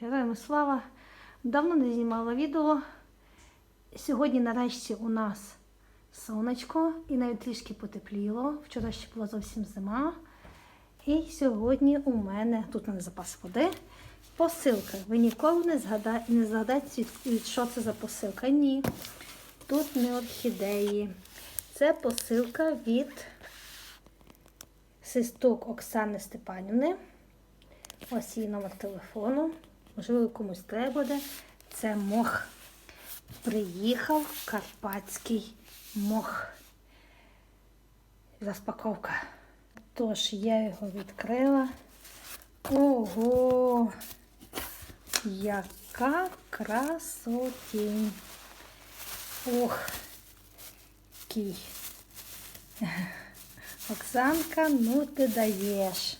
героям слава! Давно не знімала відео. Сьогодні нарешті у нас сонечко і навіть трішки потепліло. Вчора ще була зовсім зима. І сьогодні у мене, тут мене запас води, посилка. Ви ніколи не згадаєте, не згадаєте, що це за посилка. Ні. Тут не орхідеї. Це посилка від Систук Оксани Степанівни. Ось її номер телефону. Можливо, комусь треба буде. Це мох. Приїхав карпатський мох. Розпаковка. Тож я його відкрила. Ого! Яка красотінь! Ох, кій. Оксанка, ну ти даєш.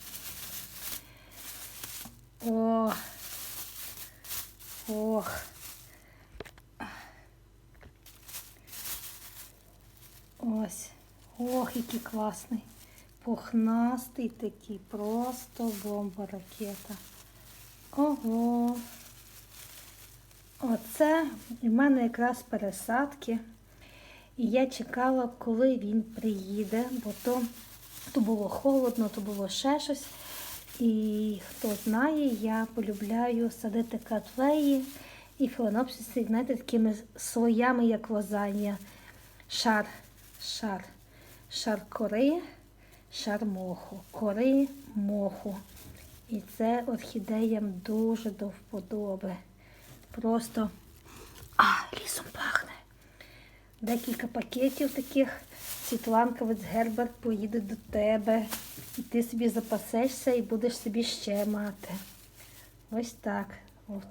Ох. Ось. Ох, який класний. Пухнастий такий, просто бомба ракета. Ого. Оце в мене якраз пересадки. І я чекала, коли він приїде, бо то, то було холодно, то було ще щось. І хто знає, я полюбляю садити катлеї і філенопсиси, знаєте, такими слоями, як лазанья. Шар, шар, шар кори, шар моху, кори моху. І це орхідеям дуже до вподоби. Просто а, лісом пахне. Декілька пакетів таких. Світланка Герберт поїде до тебе. І ти собі запасешся і будеш собі ще мати. Ось так.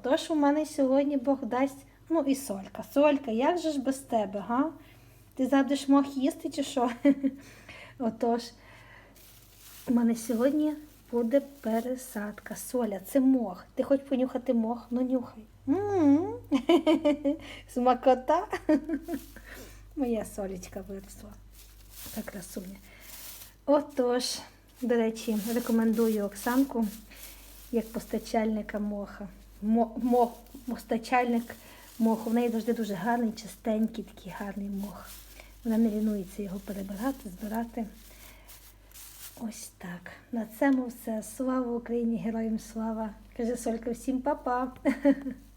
Тож у мене сьогодні Бог дасть. Ну і солька. Солька, як же ж без тебе, га? Ти завжди мог їсти чи що? Отож, у мене сьогодні буде пересадка. Соля, це мох. Ти хоч понюхати мох? Ну нюхай. Смакота. Моя солечка виросла. Така красуня. Отож, до речі, рекомендую Оксанку як постачальника моха. Мо, мох, постачальник моху. В неї завжди дуже гарний, чистенький, такий гарний мох. Вона не лінується його перебирати, збирати. Ось так. На цьому все. Слава Україні, героям слава. Каже Солька, всім па-па.